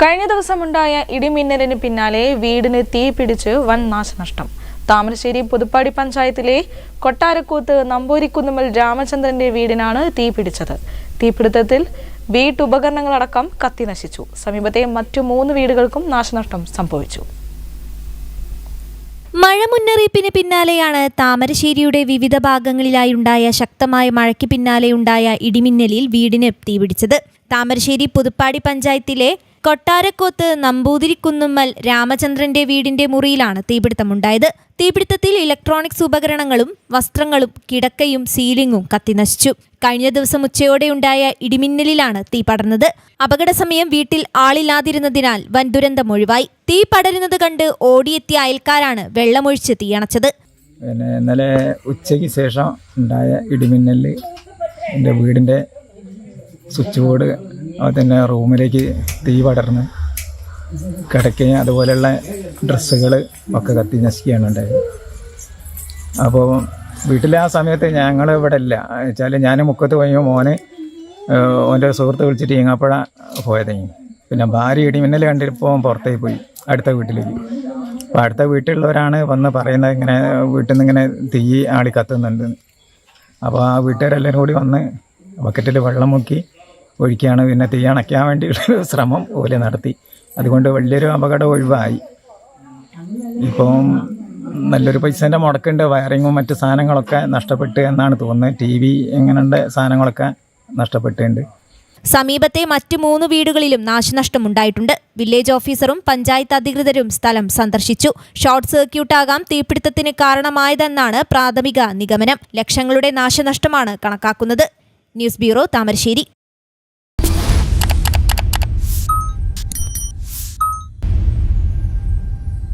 കഴിഞ്ഞ ദിവസമുണ്ടായ ഇടിമിന്നലിന് പിന്നാലെ വീടിന് തീ പിടിച്ച് വൻ നാശനഷ്ടം. താമരശ്ശേരി പുതുപ്പാടി പഞ്ചായത്തിലെ കൊട്ടാരക്കൂത്ത് നമ്പൂരിക്കുന്നുമ്മൽ രാമചന്ദ്രന്റെ വീടിനാണ് തീ പിടിച്ചത്. തീപിടുത്തത്തിൽ വീട്ടുപകരണങ്ങളടക്കം കത്തി നശിച്ചു. സമീപത്തെ മറ്റു മൂന്ന് വീടുകൾക്കും നാശനഷ്ടം സംഭവിച്ചു. മഴ മുന്നറിയിപ്പിന് പിന്നാലെയാണ് താമരശ്ശേരിയുടെ വിവിധ ഭാഗങ്ങളിലായുണ്ടായ ശക്തമായ മഴയ്ക്ക് പിന്നാലെയുണ്ടായ ഇടിമിന്നലിൽ വീടിന് തീപിടിച്ചത്. താമരശ്ശേരി പുതുപ്പാടി പഞ്ചായത്തിലെ കൊട്ടാരക്കോത്ത് നമ്പൂതിരിക്കുന്നുമ്മൽ രാമചന്ദ്രന്റെ വീടിന്റെ മുറിയിലാണ് തീപിടുത്തമുണ്ടായത്. തീപിടുത്തത്തിൽ ഇലക്ട്രോണിക്സ് ഉപകരണങ്ങളും വസ്ത്രങ്ങളും കിടക്കയും സീലിംഗും കത്തിനശിച്ചു കഴിഞ്ഞ ദിവസം ഉച്ചയോടെയുണ്ടായ ഇടിമിന്നലിലാണ് തീ പടർന്നത്. അപകട സമയം വീട്ടിൽ ആളില്ലാതിരുന്നതിനാൽ വൻ ദുരന്തം ഒഴിവായി. തീ പടരുന്നത് കണ്ട് ഓടിയെത്തിയ അയൽക്കാരാണ് വെള്ളമൊഴിച്ച് തീയണച്ചത് പിന്നെ ഇന്നലെ ഉച്ചയ്ക്ക് ശേഷം ഉണ്ടായ ഇടിമിന്നലിൽ എന്റെ വീടിന്റെ സ്വിച്ച് ബോർഡ് തന്നെ റൂമിലേക്ക് തീ പടർന്ന് കിടക്കുകയും അതുപോലെയുള്ള ഡ്രസ്സുകൾ ഒക്കെ കത്തി നശിക്കുകയാണ് ഉണ്ടായത്. അപ്പോൾ വീട്ടിലെ ആ സമയത്ത് ഞങ്ങൾ ഇവിടെ ഇല്ല. വെച്ചാൽ ഞാൻ മുക്കത്ത് പോയി മോന് ഓന്റെ സുഹൃത്ത് വിളിച്ചിട്ട് ഈങ്ങാപ്പുഴ പോയതെങ്കിൽ പിന്നെ ഭാര്യ ഇടിമിന്നൽ കണ്ടിപ്പോൾ പുറത്തേക്ക് പോയി അടുത്ത വീട്ടിലേക്ക്. അപ്പോൾ അടുത്ത വീട്ടിലുള്ളവരാണ് വന്ന് പറയുന്നത് ഇങ്ങനെ വീട്ടിൽ നിന്ന് ഇങ്ങനെ തീ ആളി കത്തുന്നുണ്ട് അപ്പോൾ ആ വീട്ടുകാരെല്ലാവരും കൂടി വന്ന് ബക്കറ്റിൽ വെള്ളം മുക്കി ഒഴിക്കുകയാണ് പിന്നെ തീ അണയ്ക്കാൻ വേണ്ടിയിട്ടൊരു ശ്രമം പോലെ നടത്തി. അതുകൊണ്ട് വലിയൊരു അപകടം ഒഴിവായി. ഇപ്പം നല്ലൊരു പൈസേന്റെ മുടക്കുണ്ട് വയറിങ്ങും മറ്റ് സാധനങ്ങളൊക്കെ നഷ്ടപ്പെട്ട് എന്നാണ് തോന്നുന്നത്. ടി വി എങ്ങനെയുണ്ട് സാധനങ്ങളൊക്കെ നഷ്ടപ്പെട്ടിട്ടുണ്ട്. സമീപത്തെ മറ്റ് മൂന്ന് വീടുകളിലും നാശനഷ്ടമുണ്ടായിട്ടുണ്ട്. വില്ലേജ് ഓഫീസറും പഞ്ചായത്ത് അധികൃതരും സ്ഥലം സന്ദർശിച്ചു. ഷോർട്ട് സർക്യൂട്ടാകാം തീപിടുത്തത്തിന് കാരണമായതെന്നാണ് പ്രാഥമിക നിഗമനം. ലക്ഷങ്ങളുടെ നാശനഷ്ടമാണ് കണക്കാക്കുന്നത്. News bureau Thamarassery.